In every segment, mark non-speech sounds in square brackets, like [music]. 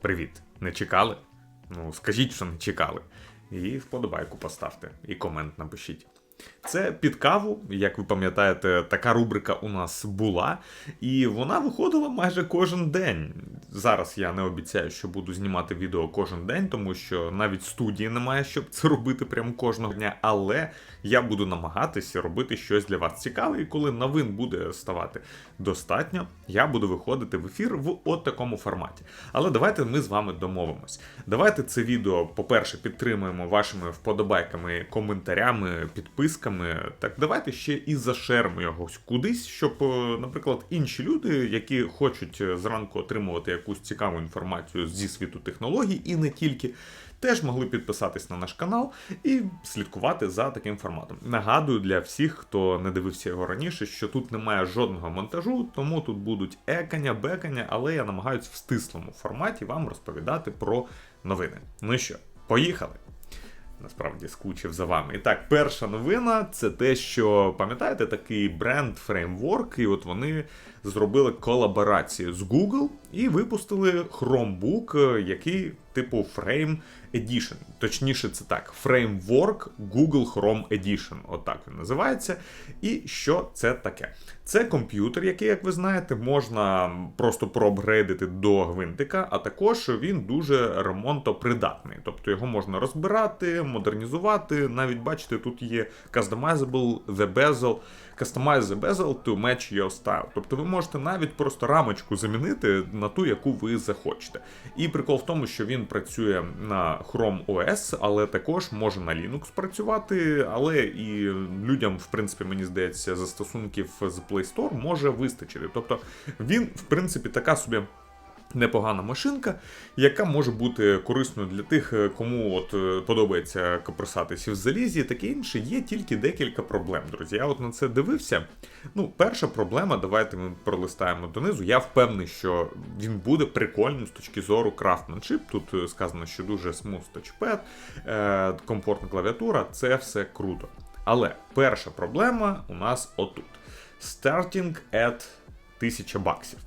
Привіт! Не чекали? Ну, скажіть, що не чекали. І вподобайку поставте, і комент напишіть. Це під каву, як ви пам'ятаєте, така рубрика у нас була, і вона виходила майже кожен день. Зараз я не обіцяю, що буду знімати відео кожен день, тому що навіть студії немає, щоб це робити прямо кожного дня. Але я буду намагатися робити щось для вас цікаве, і коли новин буде ставати достатньо, я буду виходити в ефір в от такому форматі. Але давайте ми з вами домовимось. Давайте це відео, по-перше, підтримуємо вашими вподобайками, коментарями, підписками. Так давайте ще і зашермо його кудись, щоб, е, наприклад, інші люди, які хочуть е, зранку отримувати якусь цікаву інформацію зі світу технологій і не тільки. Теж могли підписатись на наш канал і слідкувати за таким форматом. Нагадую для всіх, хто не дивився його раніше, що тут немає жодного монтажу, тому тут будуть екання, бекання, але я намагаюсь в стислому форматі вам розповідати про новини. Ну що, поїхали! Насправді скучив за вами. І так, перша новина це те, що пам'ятаєте такий бренд Framework, і от вони зробили колаборацію з Google і випустили Chromebook, е, який типу Frame Edition. Точніше, це так: Framework Google Chrome Edition. Отак він називається. І що це таке? Це комп'ютер, який, як ви знаєте, можна просто проапгрейдити до гвинтика, а також він дуже ремонтопридатний. Тобто його можна розбирати, модернізувати. Навіть бачите, тут є customizable the bezel, customize the bezel to match your style. Тобто ви можете навіть просто рамочку замінити на ту, яку ви захочете. І прикол в тому, що він працює на Chrome OS, але також може на Linux працювати. Але і людям, в принципі, мені здається, застосунків з Play Store може вистачити. Тобто він, в принципі, така собі. Непогана машинка, яка може бути корисною для тих, кому от е, подобається копирсатися в залізі, таке інше. Є тільки декілька проблем, друзі. Я от на це дивився. Ну, перша проблема, давайте ми пролистаємо донизу. Я впевнений, що він буде прикольним з точки зору крафтменшип. Тут е, сказано, що дуже смуз тачпед, е, комфортна клавіатура, це все круто. Але перша проблема у нас отут: Starting at 1000 баксів.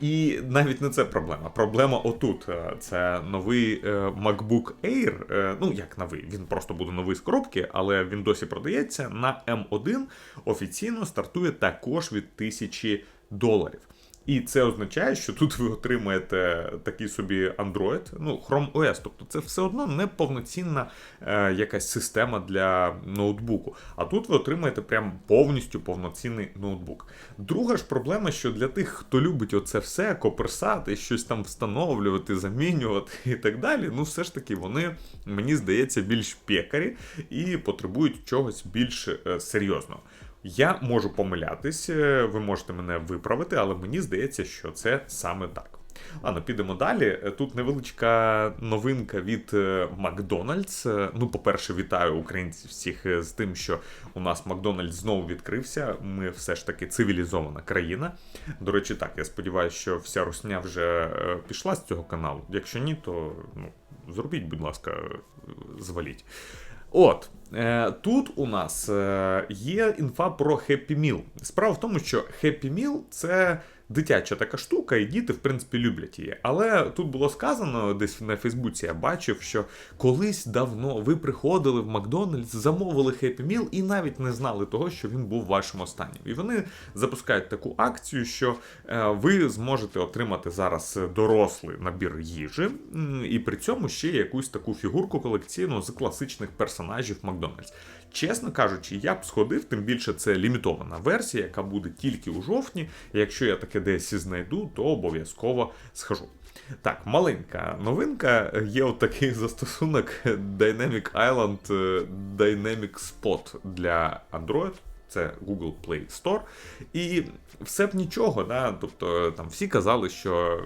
І навіть не це проблема. Проблема отут. Е, Це новий е, MacBook Air. Е, Ну, як новий, він просто буде новий з коробки, але він досі продається на M1. Офіційно стартує також від 1000 доларів. І це означає, що тут ви отримаєте такий собі Android, ну, Chrome OS. Тобто це все одно не повноцінна е, якась система для ноутбуку. А тут ви отримаєте прям повністю повноцінний ноутбук. Друга ж проблема, що для тих, хто любить оце все, коперсати, щось там встановлювати, замінювати і так далі, ну все ж таки вони, мені здається, більш пекарі і потребують чогось більш е, серйозного. Я можу помилятись, е, ви можете мене виправити, але мені здається, що це саме так. Ладно, підемо далі. Е, Тут невеличка новинка від е, Макдональдс. Ну, по-перше, вітаю українців всіх з тим, що у нас Макдональдс знову відкрився. Ми все ж таки цивілізована країна. До речі, так, я сподіваюся, що вся русня вже пішла з цього каналу. Якщо ні, то ну, зробіть, будь ласка, зваліть. От, е, тут у нас е, є інфа про Happy Meal. Справа в тому, що Happy Meal це дитяча така штука, і діти, в принципі, люблять її. Але тут було сказано, десь на Фейсбуці я бачив, що колись давно ви приходили в Макдональдс, замовили Happy Meal і навіть не знали того, що він був вашим останнім. І вони запускають таку акцію, що е, ви зможете отримати зараз дорослий набір їжі, і при цьому ще якусь таку фігурку колекційну з класичних персонажів Макдональдс. Чесно кажучи, я б сходив, тим більше це лімітована версія, яка буде тільки у жовтні. Якщо я таке десь знайду, то обов'язково схожу. Так, маленька новинка. Є такий [laughs] застосунок Dynamic Island Dynamic Spot для Android це Google Play Store. І все б нічого, да? тобто там всі казали, що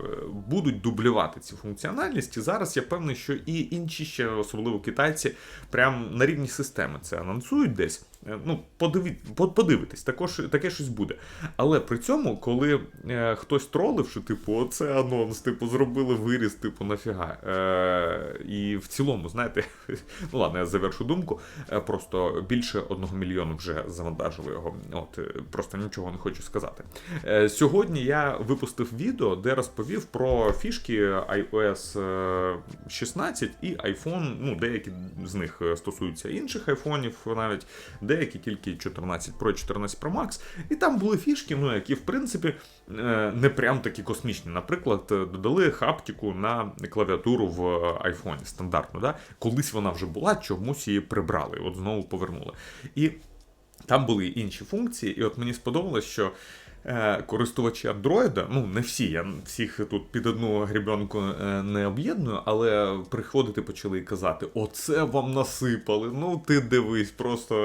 будуть дублювати ці функціональності. Зараз я певний, що і інші ще, особливо китайці, прям на рівні системи це анонсують десь. Е, Ну, подиві... подивитись, також таке щось буде. Але при цьому, коли е, хтось тролив, що типу, оце анонс, типу, зробили виріс, типу, нафіга. Е, і в цілому, знаєте, [laughs] ну ладно, я завершу думку. Е, просто більше одного мільйону вже завантажили його. От е, просто нічого не хочу сказати. Е, сьогодні я випустив відео, де розповів про фішки iOS е, 16 і iPhone. Ну, деякі з них е, стосуються інших айфонів, навіть деякі тільки 14 Pro 14 Pro Max. І там були фішки, ну які в принципі е, не прям такі космічні. Наприклад, е, додали хаптику на клавіатуру в айфоні стандартно. Да? Колись вона вже була, чомусь її прибрали, от знову повернули. І там були інші функції, і от мені сподобалось, що користувачі Android, ну не всі, я всіх тут під одну грібенку е, не об'єдную, але приходити почали і казати: оце вам насипали. Ну ти дивись, просто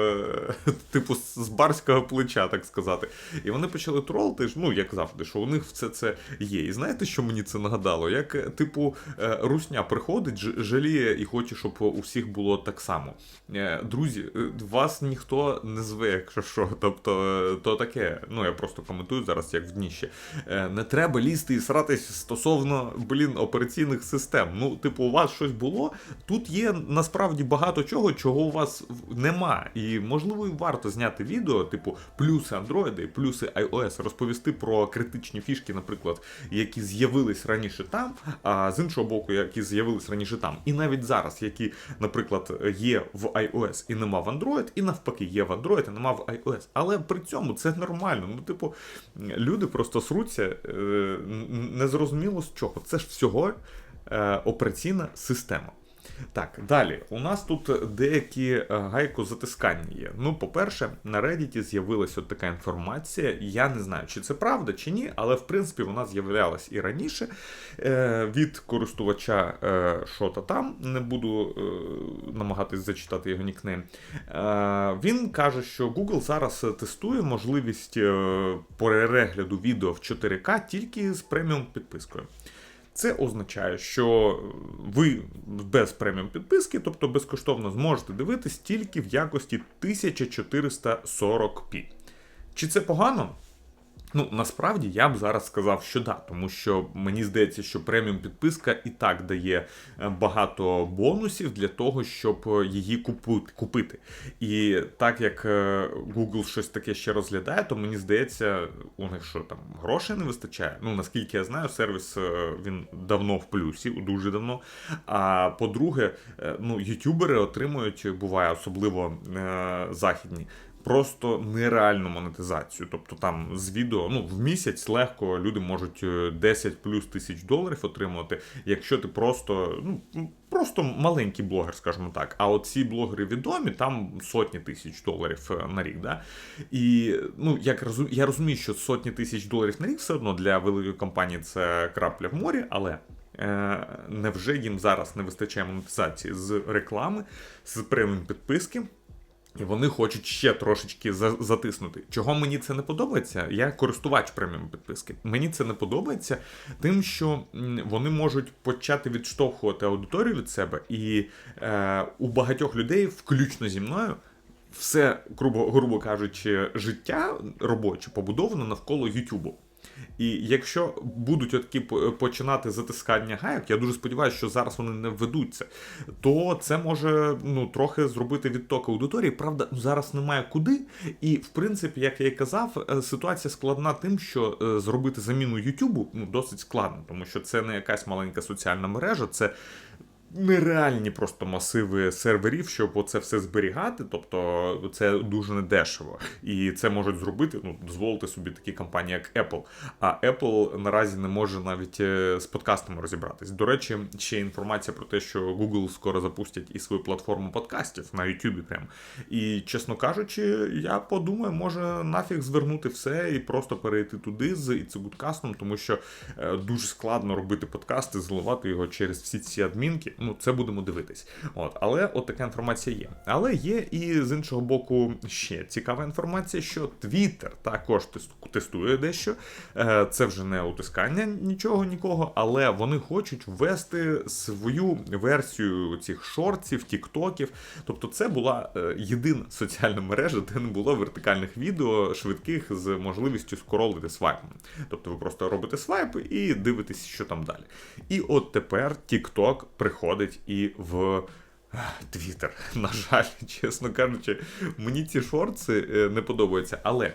е, [laughs] типу з барського плеча, так сказати. І вони почали тролити, ну як завжди, що у них все це є. І знаєте, що мені це нагадало? Як, е, типу, е, русня приходить, жаліє і хоче, щоб у всіх було так само. Е, Друзі, е, вас ніхто не зве, якщо що. Тобто, е, то таке. Ну я просто коментую зараз, як в дні ще. Е, Не треба лізти і сратись стосовно блін операційних систем. Ну, типу, у вас щось було. Тут є насправді багато чого, чого у вас нема. І можливо, і варто зняти відео, типу, плюси Android і плюси iOS, розповісти про критичні фішки, наприклад, які з'явились раніше там, а з іншого боку, які з'явились раніше там. І навіть зараз, які, наприклад, є в iOS і нема в Android, і навпаки, є в Android і нема в iOS. Але при цьому це нормально. Ну, типу, люди просто сруться е, незрозуміло з чого. Це ж всього е, операційна система. Так, далі. У нас тут деякі е, гайкозатискання є. Ну, по-перше, на Reddit з'явилася така інформація. Я не знаю, чи це правда, чи ні, але в принципі вона з'являлась і раніше е, від користувача е, Шота там. Не буду е, намагатись зачитати його нікнейм. Е, він каже, що Google зараз тестує можливість е, перегляду відео в 4К тільки з преміум підпискою. Це означає, що ви без преміум підписки, тобто безкоштовно зможете дивитись тільки в якості 1440p. Чи це погано? Ну, насправді я б зараз сказав, що да, тому що мені здається, що преміум підписка і так дає е, багато бонусів для того, щоб е, її купити. І так як е, Google щось таке ще розглядає, то мені здається, у них що там грошей не вистачає. Ну наскільки я знаю, сервіс він давно в плюсі, дуже давно. А по-друге, ну ютубери отримують, буває особливо західні просто нереальну монетизацію. Тобто там з відео ну, в місяць легко люди можуть е, 10 плюс тисяч доларів отримувати, якщо ти просто, ну, просто маленький блогер, скажімо так. А от ці блогери відомі, там сотні тисяч доларів е, на рік. Да? І ну, як розум... я розумію, що сотні тисяч доларів на рік все одно для великої компанії це крапля в морі, але. Е, невже їм зараз не вистачає монетизації з реклами, з преміум підписки, і вони хочуть ще трошечки за- затиснути. Чого мені це не подобається? Я користувач преміум підписки. Мені це не подобається тим, що вони можуть почати відштовхувати аудиторію від себе, і е, у багатьох людей, включно зі мною, все, грубо, грубо кажучи, життя робоче побудовано навколо Ютубу. І якщо будуть такі починати затискання гайок, я дуже сподіваюся, що зараз вони не введуться, то це може ну трохи зробити відток аудиторії. Правда, ну, зараз немає куди. І в принципі, як я і казав, е, ситуація складна тим, що е, зробити заміну Ютубу ну досить складно, тому що це не якась маленька соціальна мережа, це. Нереальні просто масиви серверів, щоб оце все зберігати, тобто це дуже недешево. І це можуть зробити, ну, дозволити собі такі компанії, як Apple. А Apple наразі не може навіть е, з подкастами розібратись. До речі, ще інформація про те, що Google скоро запустять і свою платформу подкастів на YouTube прям. І, чесно кажучи, я подумаю, може нафіг звернути все і просто перейти туди з a тому що е, дуже складно робити подкасти, зливати його через всі ці адмінки. Ну це будемо дивитись. От, але от така інформація є. Але є і з іншого боку ще цікава інформація, що Twitter також тестує дещо. Е, Це вже не утискання нічого нікого, але вони хочуть ввести свою версію цих шортів, тіктоків. Тобто, це була е, єдина соціальна мережа, де не було вертикальних відео швидких з можливістю скролити свайпом. Тобто ви просто робите свайп і дивитесь, що там далі. І от тепер TikTok приходить і в. Твіттер, [laughs] на жаль, чесно кажучи, мені ці шорти е, не подобаються. Але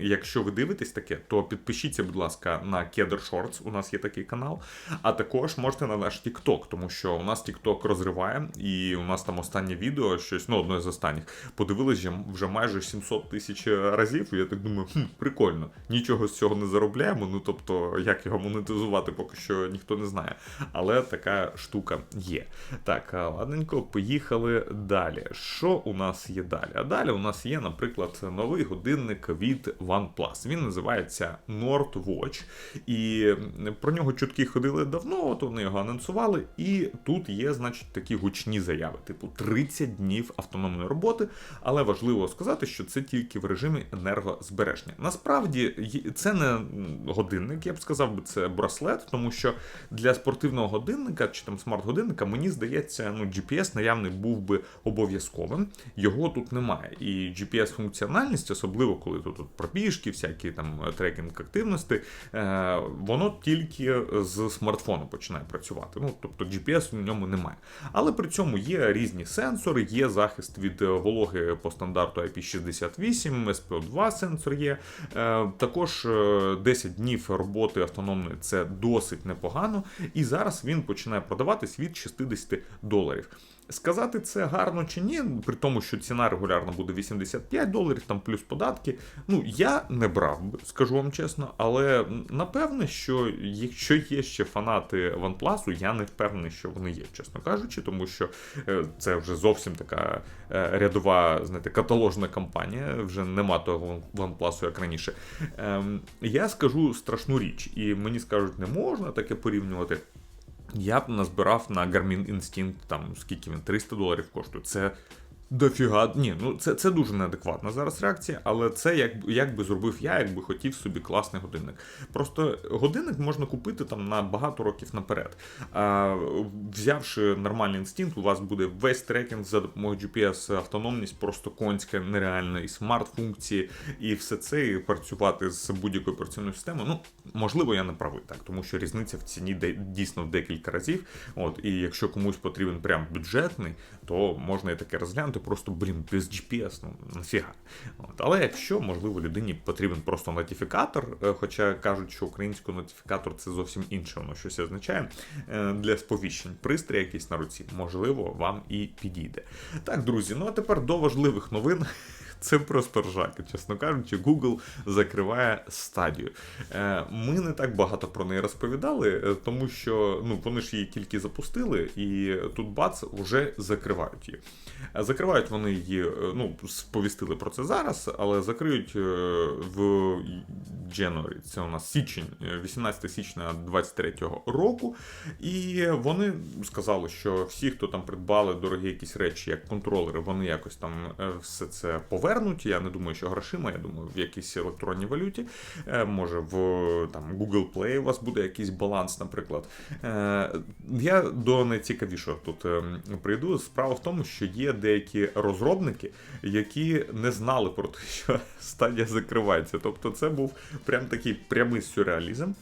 якщо ви дивитесь таке, то підпишіться, будь ласка, на Keder Shorts, у нас є такий канал. А також можете на наш TikTok, тому що у нас TikTok розриває, і у нас там останнє відео, щось, ну, одне з останніх, подивились вже, майже 700 тисяч разів. І я так думаю, хм, прикольно, нічого з цього не заробляємо. Ну тобто, як його монетизувати, поки що ніхто не знає. Але така штука є. Так, ладненько, поїхали далі. Що у нас є далі? А далі у нас є, наприклад, новий годинник від OnePlus. Він називається NordWatch. І про нього чутки ходили давно, от вони його анонсували. І тут є, значить, такі гучні заяви, типу 30 днів автономної роботи. Але важливо сказати, що це тільки в режимі енергозбереження. Насправді це не годинник, я б сказав би, це браслет, тому що для спортивного годинника чи там смарт-годинника, мені здається, ну GPS наявний був би обов'язковим. Його тут немає. І GPS-функціональність, особливо коли тут пробіжки, всякі там трекінг активності, е, воно тільки з смартфону починає працювати. Ну тобто GPS в ньому немає. Але при цьому є різні сенсори, є захист від е, вологи по стандарту IP68, SPO2 сенсор є. Е, Також е, 10 днів роботи автономної це досить непогано. І зараз він починає продаватись від 60 доларів. Сказати це гарно чи ні, при тому, що ціна регулярно буде 85 доларів, там плюс податки. Ну, я не брав скажу вам чесно, але напевне, що якщо є ще фанати OnePlus, я не впевнений, що вони є, чесно кажучи, тому що е, це вже зовсім така е, рядова, знаєте, каталожна кампанія, вже нема того OnePlus, як раніше. Ем, Я скажу страшну річ, і мені скажуть, не можна таке порівнювати. Я б назбирав на Garmin Instinct, там скільки він 300 доларів коштує. Це дофіга. Ні, ну це, це дуже неадекватна зараз реакція, але це як, як би зробив я, якби хотів собі класний годинник. Просто годинник можна купити там на багато років наперед. А, взявши нормальний інстинкт, у вас буде весь трекінг за допомогою GPS, автономність просто конська, нереальна, і смарт-функції, і все це, і працювати з будь-якою операційною системою. Ну, можливо, я не правий так, тому що різниця в ціні дійсно в декілька разів. От, і якщо комусь потрібен прям бюджетний, то можна і таке розглянути, просто, блін, без GPS, ну нафіга. От, але якщо, можливо, людині потрібен просто нотифікатор, е, хоча кажуть, що українською нотифікатор це зовсім інше, воно щось означає е, для сповіщень. Пристрій якийсь на руці, можливо, вам і підійде. Так, друзі, ну а тепер до важливих новин. Це просто ржака, чесно кажучи, Google закриває стадію. Е, Ми не так багато про неї розповідали, е, тому що ну, вони ж її тільки запустили, і тут бац вже закривають її. Е, Закривають вони її, ну, сповістили про це зараз, але закриють в January, це у нас січень, е, 18 січня 23-го року. І вони сказали, що всі, хто там придбали дорогі якісь речі, як контролери, вони якось там все це повернуть. Я не думаю, що грошима, я думаю, в якійсь електронній валюті. Е, Може, в там Google Play у вас буде якийсь баланс, наприклад. Е, Я до найцікавішого тут е, прийду. Справа в тому, що є деякі розробники, які не знали про те, що стадія закривається. Тобто, це був прям такий прямий сюрреалізм.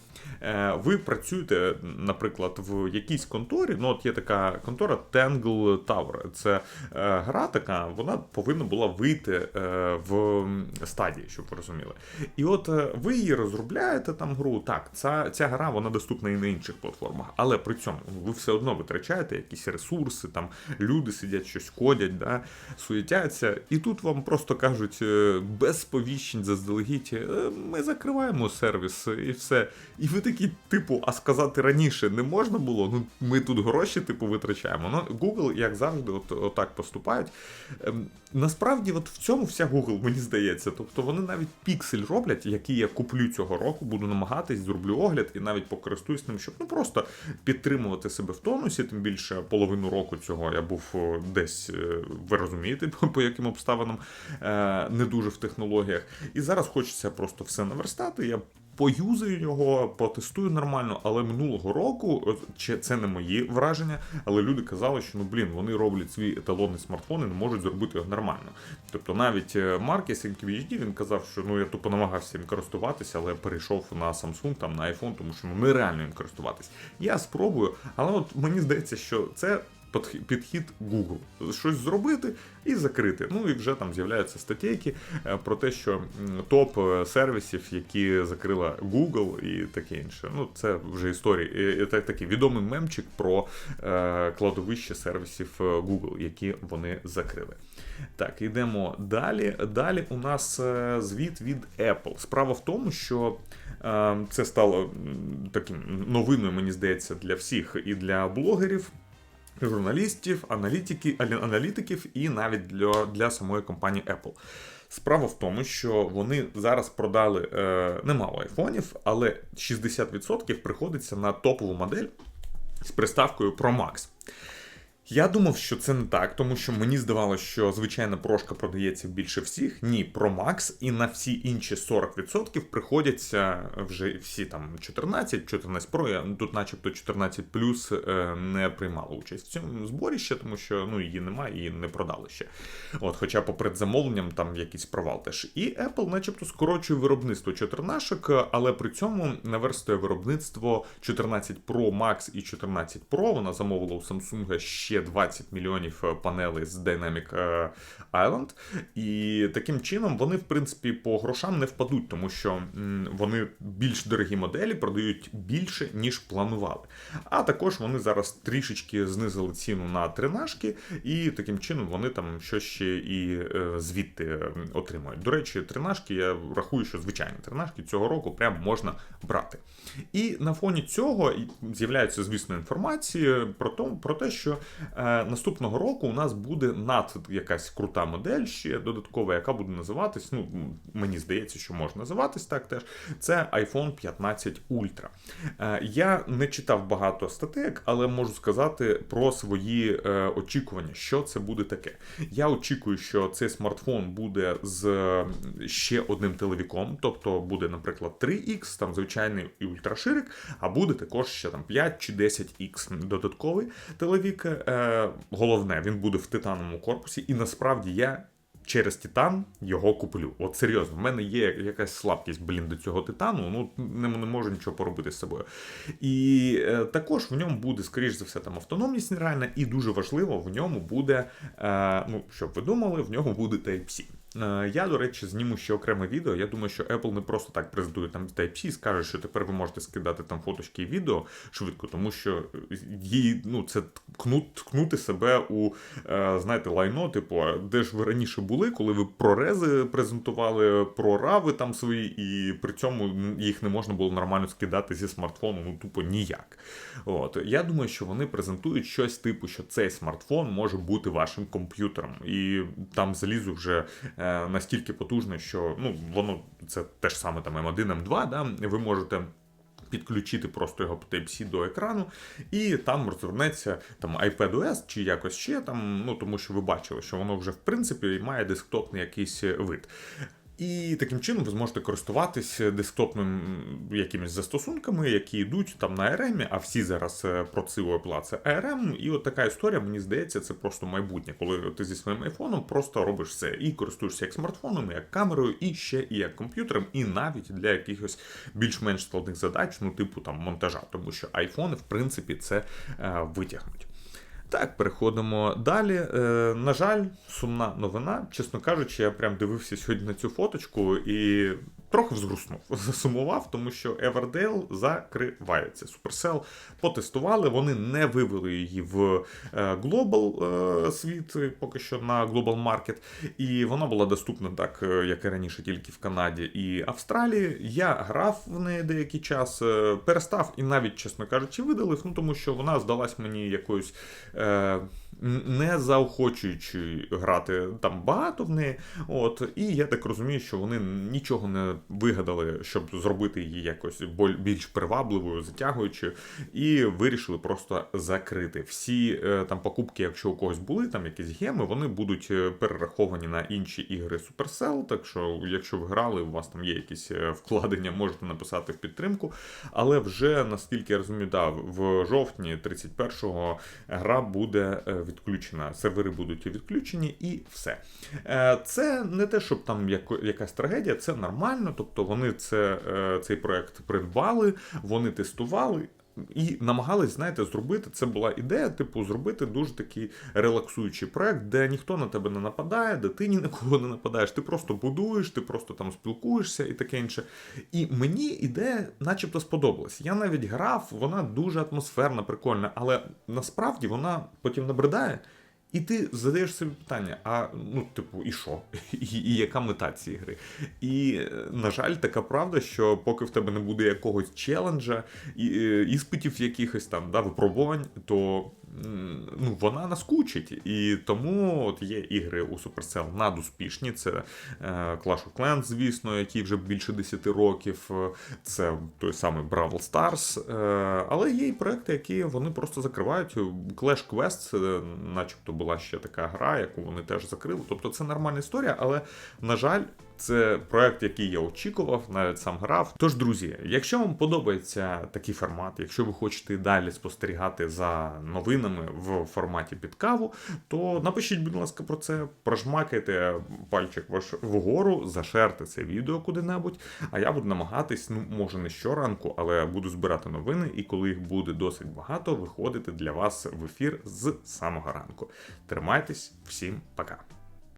Е, Ви працюєте, наприклад, в якійсь конторі. Ну, от є така контора Tangle Tower. Це е, гра така, вона повинна була вийти е, в стадії, щоб ви розуміли. І от ви її розробляєте там гру. Так, ця, ця гра вона доступна і на інших платформах, але при цьому ви все одно витрачаєте якісь ресурси, там люди сидять, щось кодять, да, суетяться, і тут вам просто кажуть без сповіщень заздалегідь, ми закриваємо сервіс і все. І ви такі такий, типу, а сказати раніше не можна було. Ну ми тут гроші, типу, витрачаємо. Ну, Google, як завжди, от, отак поступають. Ем, насправді, от в цьому вся Google, мені здається. Тобто вони навіть піксель роблять, який я куплю цього року, буду намагатись, зроблю огляд і навіть покористуюсь ним, щоб ну просто підтримувати себе в тонусі. Тим більше половину року цього я був десь, е, ви розумієте, [laughs] по яким обставинам е, не дуже в технологіях. І зараз хочеться просто все наверстати. Я Поюзаю його, потестую нормально, але минулого року це не мої враження, але люди казали, що ну блін, вони роблять свій еталонний смартфон і не можуть зробити його нормально. Тобто навіть е, Маркес QHD, він казав, що ну я тупо намагався їм користуватися, але перейшов на Samsung, там на iPhone, тому що ну нереально їм користуватись. Я спробую, але от мені здається, що це підхід Google. Щось зробити і закрити. Ну і вже там з'являються статейки е, про те, що топ е, сервісів, які закрила Google і таке інше. Ну, це вже історії. І Це такий відомий мемчик про е, кладовище сервісів Google, які вони закрили. Так, йдемо далі. Далі у нас звіт від Apple. Справа в тому, що це стало таким новиною, мені здається, для всіх і для блогерів журналістів, аналітиків і навіть для, для самої компанії Apple. Справа в тому, що вони зараз продали е, немало айфонів, але 60% приходиться на топову модель з приставкою Pro Max. Я думав, що це не так, тому що мені здавалося, що звичайна прошка продається більше всіх. Ні, Pro Max і на всі інші 40% приходяться вже всі там 14, 14 Pro, я тут начебто 14 плюс е, не приймала участь в цьому зборі ще, тому що ну її немає, її не продали ще. От, хоча по предзамовленням там якийсь провал теж. І Apple, начебто, скорочує виробництво 14, але при цьому наверстує виробництво 14 Pro Max і 14 Pro. Вона замовила у Samsung ще 20 мільйонів е, панелей з Dynamic е, Island. І таким чином вони, в принципі, по грошам не впадуть, тому що вони більш дорогі моделі продають більше, ніж планували. А також вони зараз трішечки знизили ціну на тринашки, і таким чином вони там щось ще і е, звідти отримують. До речі, тринашки я рахую, що звичайні тринашки цього року прям можна брати. І на фоні цього з'являється, звісно, інформація про, те, що наступного року у нас буде над якась крута модель ще додаткова, яка буде називатись. Ну, мені здається, що може називатись так теж. Це iPhone 15 Ultra. Е, я не читав багато статек, але можу сказати про свої е, очікування, що це буде таке. Я очікую, що цей смартфон буде з е, ще одним телевіком, тобто буде, наприклад, 3X, там звичайний і ультраширик, а буде також ще там 5 чи 10X додатковий телевік. Е, головне, він буде в титановому корпусі, і насправді я. Через Титан його куплю. От серйозно, в мене є якась слабкість, блін, до цього титану. Ну не, не можу нічого поробити з собою. І е, також в ньому буде, скоріш за все, там автономність нереальна, і дуже важливо, в ньому буде, е, ну щоб ви думали, в ньому буде Type-C. Е, Я, до речі, зніму ще окреме відео. Я думаю, що Apple не просто так презентує там Type-C і скаже, що тепер ви можете скидати там фоточки і відео швидко, тому що їй ну це ткнут, ткнути себе у е, знаєте, лайно, типу, де ж ви раніше були, коли ви прорези презентували, про рави там свої, і при цьому їх не можна було нормально скидати зі смартфону, ну тупо ніяк. От я думаю, що вони презентують щось типу, що цей смартфон може бути вашим комп'ютером, і там залізо вже е, настільки потужне, що ну воно це те ж саме там M1, M2, да, ви можете. Підключити просто його по Type-C до екрану, і там розвернеться там iPadOS чи якось ще там, ну тому що ви бачили, що воно вже в принципі має десктопний якийсь вид. І таким чином ви зможете користуватись десктопним якимись застосунками, які йдуть там на ARM, а всі зараз е, про циву Apple ARM. І от така історія, мені здається, це просто майбутнє, коли ти зі своїм айфоном просто робиш все і користуєшся як смартфоном, як камерою, і ще і як комп'ютером, і навіть для якихось більш-менш складних задач, ну типу там монтажа, тому що айфони, в принципі, це е, витягнуть. Так, переходимо далі. Е, на жаль, сумна новина. Чесно кажучи, я прям дивився сьогодні на цю фоточку і трохи взгруснув, [laughs] засумував, тому що Everdale закривається. Supercell потестували, вони не вивели її в е, Global е, світ, е, поки що на Global Market, і вона була доступна так, е, як і раніше, тільки в Канаді і Австралії. Я грав в неї деякий час, е, перестав і навіть, чесно кажучи, видалив, ну тому що вона здалась мені якоюсь. Е, не заохочуючи грати там багато в неї. От, і я так розумію, що вони нічого не вигадали, щоб зробити її якось більш привабливою, затягуючою, і вирішили просто закрити. Всі е, там покупки, якщо у когось були там якісь геми, вони будуть е, перераховані на інші ігри Supercell. Так що, якщо ви грали, у вас там є якісь е, вкладення, можете написати в підтримку. Але вже наскільки я розумію, да, в жовтні 31-го гра буде відключена, сервери будуть відключені і все. Е, Це не те, щоб там якась трагедія, це нормально. Тобто вони це, е, цей проект придбали, вони тестували. І намагались, знаєте, зробити. Це була ідея, типу, зробити дуже такий релаксуючий проект, де ніхто на тебе не нападає, де ти ні на кого не нападаєш. Ти просто будуєш, ти просто там спілкуєшся і таке інше. І мені ідея, начебто, сподобалась. Я навіть грав, вона дуже атмосферна, прикольна, але насправді вона потім набридає. І ти задаєш собі питання: а ну, типу, і що? [laughs] І, і яка мета цієї гри? І, е, на жаль, така правда, що поки в тебе не буде якогось челенджа, і, е, іспитів якихось там, да, випробувань, то ну, вона наскучить. І тому от є ігри у Supercell надуспішні. Це е, Clash of Clans, звісно, який вже більше 10 років. Це той самий Brawl Stars. е, Але є і проекти, які вони просто закривають. Clash Quest, начебто була ще така гра, яку вони теж закрили. Тобто це нормальна історія, але, на жаль, це проект, який я очікував, навіть сам грав. Тож, друзі, якщо вам подобається такий формат, якщо ви хочете далі спостерігати за новинами в форматі під каву, то напишіть, будь ласка, про це, прожмакайте пальчик ваш вгору, зашерте це відео куди-небудь. А я буду намагатись, ну може не щоранку, але буду збирати новини, і коли їх буде досить багато, виходити для вас в ефір з самого ранку. Тримайтесь, всім пока.